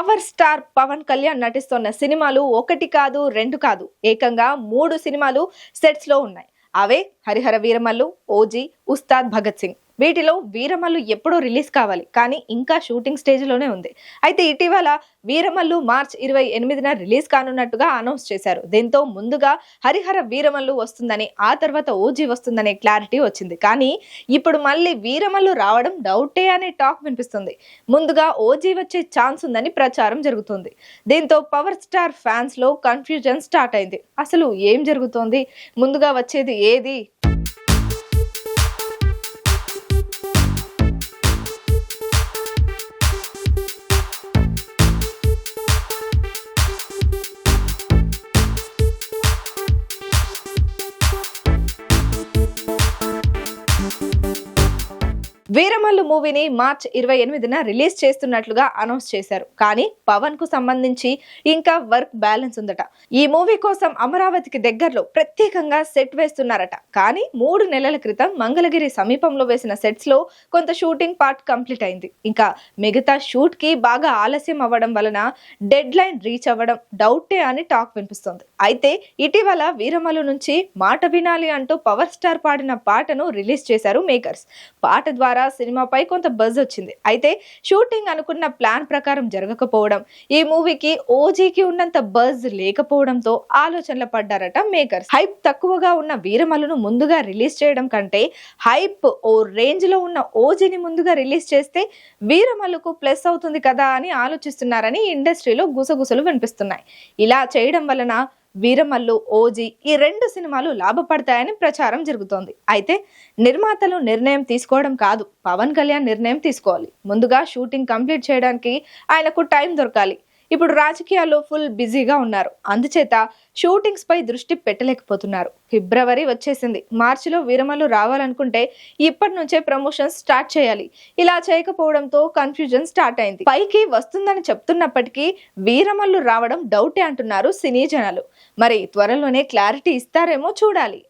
Power star Pawan Kalyan నటిస్తున్న సినిమాలు ఒకటి కాదు రెండు కాదు. ఏకంగా మూడు సినిమాలు సెట్స్లో ఉన్నాయి. అవే హరిహర వీరమల్లు ఓజీ ఉస్తాద్ భగత్ సింగ్. వీటిలో వీరమల్లు ఎప్పుడో రిలీజ్ కావాలి కానీ ఇంకా షూటింగ్ స్టేజ్లోనే ఉంది. అయితే ఇటీవల వీరమల్లు మార్చ్ ఇరవై ఎనిమిదిన రిలీజ్ కానున్నట్టుగా అనౌన్స్ చేశారు. దీంతో ముందుగా హరిహర వీరమల్లు వస్తుందని ఆ తర్వాత ఓజీ వస్తుందనే క్లారిటీ వచ్చింది. కానీ ఇప్పుడు మళ్ళీ వీరమల్లు రావడం డౌటే అనే టాక్ వినిపిస్తుంది. ముందుగా ఓజీ వచ్చే ఛాన్స్ ఉందని ప్రచారం జరుగుతుంది. దీంతో పవర్ స్టార్ ఫ్యాన్స్లో కన్ఫ్యూజన్ స్టార్ట్ అయింది. అసలు ఏం జరుగుతోంది? ముందుగా వచ్చేది ఏది? వీరమల్లు మూవీని మార్చ్ ఇరవై ఎనిమిదిన రిలీజ్ చేస్తున్నట్లుగా అనౌన్స్ చేశారు. కానీ పవన్కు సంబంధించి ఇంకా వర్క్ బ్యాలెన్స్ ఉందట. ఈ మూవీ కోసం అమరావతికి దగ్గరలో ప్రత్యేకంగా సెట్ వేస్తున్నారట. కానీ మూడు నెలల క్రితం మంగళగిరి సమీపంలో వేసిన సెట్స్లో కొంత షూటింగ్ పార్ట్ కంప్లీట్ అయింది. ఇంకా మిగతా షూట్కి బాగా ఆలస్యం అవ్వడం వలన డెడ్ లైన్ రీచ్ అవ్వడం డౌటే అని టాక్ వినిపిస్తుంది. అయితే ఇటీవల వీరమల్లు నుంచి మాట వినాలి అంటూ పవర్ స్టార్ పాడిన పాటను రిలీజ్ చేశారు మేకర్స్. పాట ద్వారా సినిమాపై కొంత బజ్ వచ్చింది. అయితే షూటింగ్ అనుకున్న ప్లాన్ ప్రకారం జరగకపోవడం ఈ మూవీకి ఓజీకి ఉన్నంత బజ్ లేకపోవడంతో ఆలోచనలు పడ్డారట మేకర్స్. హైప్ తక్కువగా ఉన్న వీరమల్లును ముందుగా రిలీజ్ చేయడం కంటే హైప్ ఓ రేంజ్లో ఉన్న ఓజీని ముందుగా రిలీజ్ చేస్తే వీరమల్లుకు ప్లస్ అవుతుంది కదా అని ఆలోచిస్తున్నారని ఇండస్ట్రీలో గుసగుసలు వినిపిస్తున్నాయి. ఇలా చేయడం వలన వీరమల్లు ఓజీ ఈ రెండు సినిమాలు లాభపడతాయని ప్రచారం జరుగుతోంది. అయితే నిర్మాతలు నిర్ణయం తీసుకోవడం కాదు పవన్ కళ్యాణ్ నిర్ణయం తీసుకోవాలి. ముందుగా షూటింగ్ కంప్లీట్ చేయడానికి ఆయనకు టైం దొరకాలి. ఇప్పుడు రాజకీయాల్లో ఫుల్ బిజీగా ఉన్నారు. అందుచేత షూటింగ్స్ పై దృష్టి పెట్టలేకపోతున్నారు. ఫిబ్రవరి వచ్చేసింది. మార్చిలో వీరమల్లు రావాలనుకుంటే ఇప్పటి నుంచే ప్రమోషన్స్ స్టార్ట్ చేయాలి. ఇలా చేయకపోవడంతో కన్ఫ్యూజన్ స్టార్ట్ అయింది. పైకి వస్తుందని చెప్తున్నప్పటికీ వీరమల్లు రావడం డౌటే అంటున్నారు సినీ జనాలు. మరి త్వరలోనే క్లారిటీ ఇస్తారేమో చూడాలి.